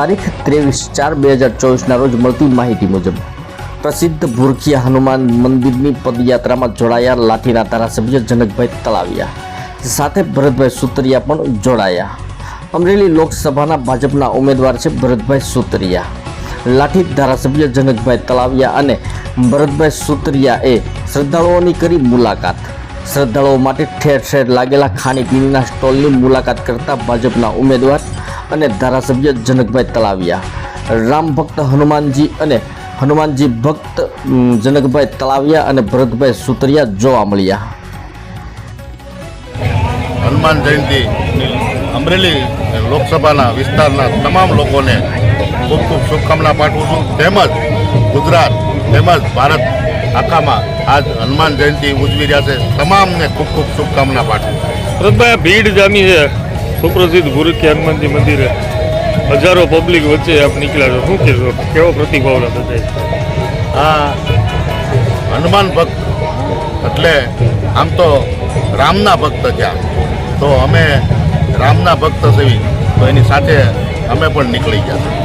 તારીખ ત્રેવીસ ચાર બે હજાર ચોવીસના રોજ મળતી માહિતી મુજબ, પ્રસિદ્ધ ભૂરખિયા હનુમાન મંદિરની પદયાત્રામાં જોડાયા લાઠીના ધારાસભ્ય જનકભાઈ તળાવિયા, સાથે ભરતભાઈ સુતરિયા પણ જોડાયા. અમરેલી લોકસભાના ભાજપના ઉમેદવાર છે ભરતભાઈ સુતરિયા. લાઠી ધારાસભ્ય જનકભાઈ તળાવિયા અને ભરતભાઈ સુતરિયાએ શ્રદ્ધાળુઓની કરી મુલાકાત. શ્રદ્ધાળુઓ માટે ઠેર ઠેર લાગેલા ખાણીપીણીના સ્ટોલની મુલાકાત કરતા ભાજપના ઉમેદવાર અને ધારાસભ્ય જનકભાઈ તલાવિયા રામ ભક્ત હનુમાનજી અને હનુમાનજી ભક્ત જનકભાઈ તલાવિયા અને ભરતભાઈ સુતરિયા જોવા મળ્યા. હનુમાન જયંતિ અમરેલી લોકસભાના વિસ્તારના તમામ લોકોને ખૂબ ખૂબ શુભકામના પાઠવું છું. તેમજ ગુજરાત તેમજ ભારત આખામાં આજ હનુમાન જયંતિ ઉજવી રહ્યા છે. તમામને ખૂબ ખૂબ શુભકામના પાઠવું ભરતભાઈ ભીડ જામી છે. સુપ્રસિદ્ધ ભૂરખી હનુમાનજી મંદિરે હજારો પબ્લિક વચ્ચે આપ નીકળ્યા છો. શું કહેશો? કેવો પ્રતિભાવ બધાય આ હનુમાન ભક્ત, એટલે આમ તો રામના ભક્ત થયા. તો અમે રામના ભક્ત સેવી, તો એની સાથે અમે પણ નીકળી ગયા.